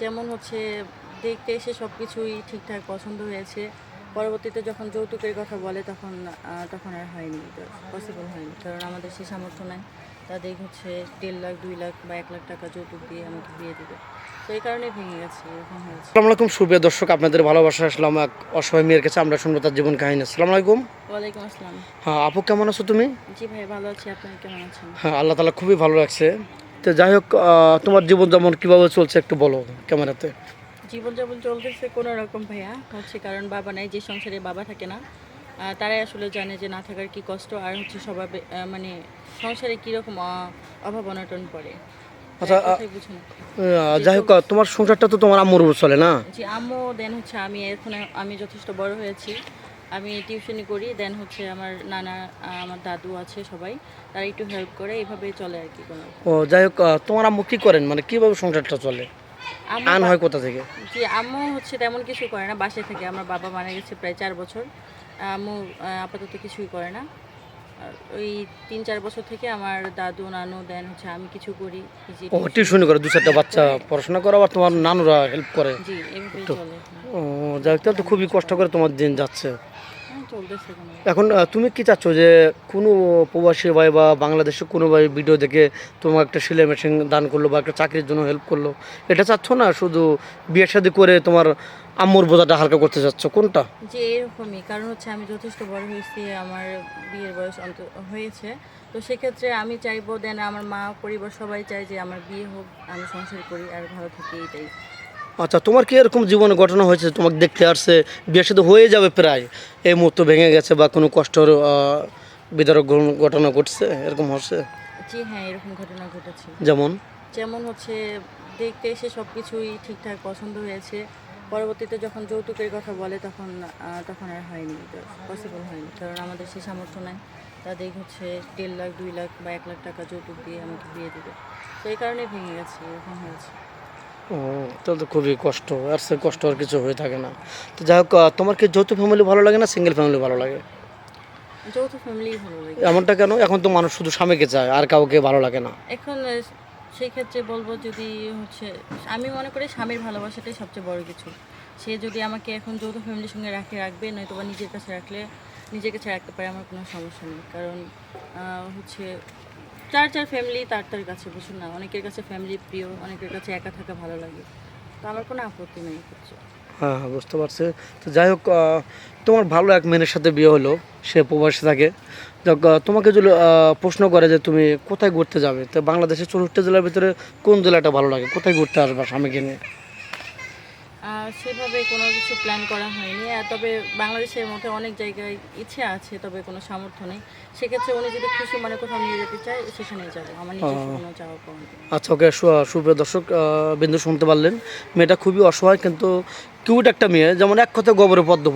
যেমন হচ্ছে দেখতে এসে সব কিছুই ঠিকঠাক পছন্দ হয়েছে পরবর্তীতে যখন যৌতুকের কথা বলে তখন তখন আর হয়নি পসিবল হয়নি কারণ আমাদের সে সামর্থ্য নাই। তাদের হচ্ছে দেড় লাখ দুই লাখ বা এক লাখ টাকা যৌতুক দিয়ে আমাকে বিয়ে দিবে। তো এই কারণে ভেঙে গেছে এরকম হয়েছে। আসসালামু আলাইকুম সুপ্রিয় দর্শক আপনাদের ভালোবাসা আসলাম এক অসহায় মেয়ের কাছে। আমরা শুনব তার জীবন কাহিনী। আসসালামু আলাইকুম। ওয়ালাইকুম আসসালাম। হ্যাঁ আপু কেমন আছো তুমি? জি ভাই ভালো আছি। আপনি কেমন আছেন? হ্যাঁ আল্লাহ তালা খুবই ভালো লাগছে তো যাই হোক তোমার জীবন যেমন কীভাবে চলছে একটু বলো ক্যামেরাতে? জীবনযাপন চলতেছে কোনো রকম ভাইয়া হচ্ছে কারণ বাবা নাই যে সংসারে বাবা থাকে না তারাই আসলে জানে যে না থাকার কি কষ্ট আর হচ্ছে আহ, মানে সংসারে কীরকম অভাব অনটন পড়ে। আচ্ছা, যাই হোক তোমার সংসারটা তো তোমার আম্মুর উপর চলে না? জি আম্মু দেন হচ্ছে আমি এখন আমি যথেষ্ট বড় হয়েছি। আমি টিউশনি করি দেন হচ্ছে আমার নানা আমার দাদু আছে সবাই তারা একটু হেল্প করে এইভাবেই চলে আর কি কোনো। ও যাই হোক তোমার আম্মু কী করেন? মানে কীভাবে সংসারটা চলে? আন হয় কোথা থেকে? জি আম্মু হচ্ছে তেমন কিছু করে না বাসায় থেকে। আমার বাবা মারা গেছে প্রায় চার বছর। আম্মু আপাতত কিছুই করে না। আর ওই তিন চার বছর থেকে আমার দাদু নানু দেন হচ্ছে আমি কিছু করি ও টিউশনি করে দু চারটা বাচ্চা পড়াশোনা করে আবার তোমার নানুরা হেল্প করে। জি এভাবেই চলে। ও যাই হোক তাহলে তো খুবই কষ্ট করে তোমার দিন যাচ্ছে। চলতেছে এখন তুমি কি চাচ্ছ যে কোনো প্রবাসী ভাই বা বাংলাদেশে কোনো ভাই ভিডিও দেখে তোমার একটা সেলাই মেশিন দান করল বা একটা চাকরির জন্য হেল্প করল এটা চাচ্ছ না শুধু বিয়ে শাদী করে তোমার আম্মুর বোঝাটা হালকা করতে চাচ্ছ? কোনটা? যে এরকমই কারণ হচ্ছে আমি যথেষ্ট বড় হয়েছি আমার বিয়ের বয়স অন্ত হয়েছে। তো সেক্ষেত্রে আমি চাইব দেন আমার মা পরিবার সবাই চায় যে আমার বিয়ে হোক আমি সংসার করি আর ভালো থাকি এইটাই আচ্ছা তোমার কি এরকম জীবনে ঘটনা হয়েছে তোমাকে দেখতে আসছে বিয়ে শাদী হয়ে যাবে প্রায় এই মুহূর্তে ভেঙে গেছে বা কোনো কষ্টর বিদারক ঘটনা- ঘটনা ঘটছে এরকম হচ্ছে? জি হ্যাঁ এরকম ঘটনা ঘটেছে। যেমন? যেমন হচ্ছে দেখতে এসে সব কিছুই ঠিকঠাক পছন্দ হয়েছে। পরবর্তীতে যখন যৌতুকের কথা বলে তখন তখন আর হয়নি পসিবল হয়নি কারণ আমাদের সে সামর্থ্য নাই। তাদের হচ্ছে দেড় লাখ দুই লাখ বা এক লাখ টাকা যৌতুক দিয়ে আমাকে বিয়ে দেবে। তো এই কারণে ভেঙে গেছে এরকম হয়েছে। ও তাহলে তো খুবই কষ্ট। আর সে কষ্ট আর কিছু হয়ে থাকে না। তো যাই হোক তোমার কি যৌথ ফ্যামিলি ভালো লাগে না সিঙ্গেল ফ্যামিলি ভালো লাগে? যৌথ ফ্যামিলি ভালো লাগে। এমনটা কেন? এখন তো মানুষ শুধু স্বামীকে চায় আর কাউকে ভালো লাগে না। এখন সেই ক্ষেত্রে বলব যদি হচ্ছে আমি মনে করি স্বামীর ভালোবাসাটাই সবচেয়ে বড় কিছু। সে যদি আমাকে এখন যৌথ ফ্যামিলির সঙ্গে রাখে রাখবে নয়তো বা নিজের কাছে রাখলে নিজের কাছে রাখতে পারে আমার কোনো সমস্যা নেই। কারণ আহ, হচ্ছে চার চার ফ্যামিলি তার তার কাছে বুঝুন না। অনেকের কাছে ফ্যামিলি প্রিয়, অনেকের কাছে একা থাকা ভালো লাগে। তো আমার কোনো আপত্তি নেই কিছু হ্যাঁ হ্যাঁ বুঝতে পারছি। তো যাই হোক তোমার ভালো এক মেয়ের সাথে বিয়ে হলো, সে প্রবাসী থাকে। তোমাকে যদি প্রশ্ন করে যে তুমি কোথায় ঘুরতে যাবে, তো বাংলাদেশের চৌষট্টি জেলার ভিতরে কোন জেলাটা ভালো লাগে? কোথায় ঘুরতে আসবা স্বামীকে নিয়ে? সেভাবে কোনো কিছু প্ল্যান করা হয়নি। তবে বাংলাদেশের মধ্যে অনেক জায়গায় ইচ্ছে আছে তবে কোনো সামর্থ্য নেই। সেক্ষেত্রে উনি যদি খুশি মানে কোথাও নিয়ে যেতে চায় সেখানে যাবে। আমার নিজস্ব কোনো পাওয়া আচ্ছা ওকে সুপ্রিয় দর্শক বিন্দু শুনতে পারলেন। মেয়েটা খুবই অসহায় কিন্তু কিউট একটা মেয়ে। যেমন এক কথা গোবরে পদ্ম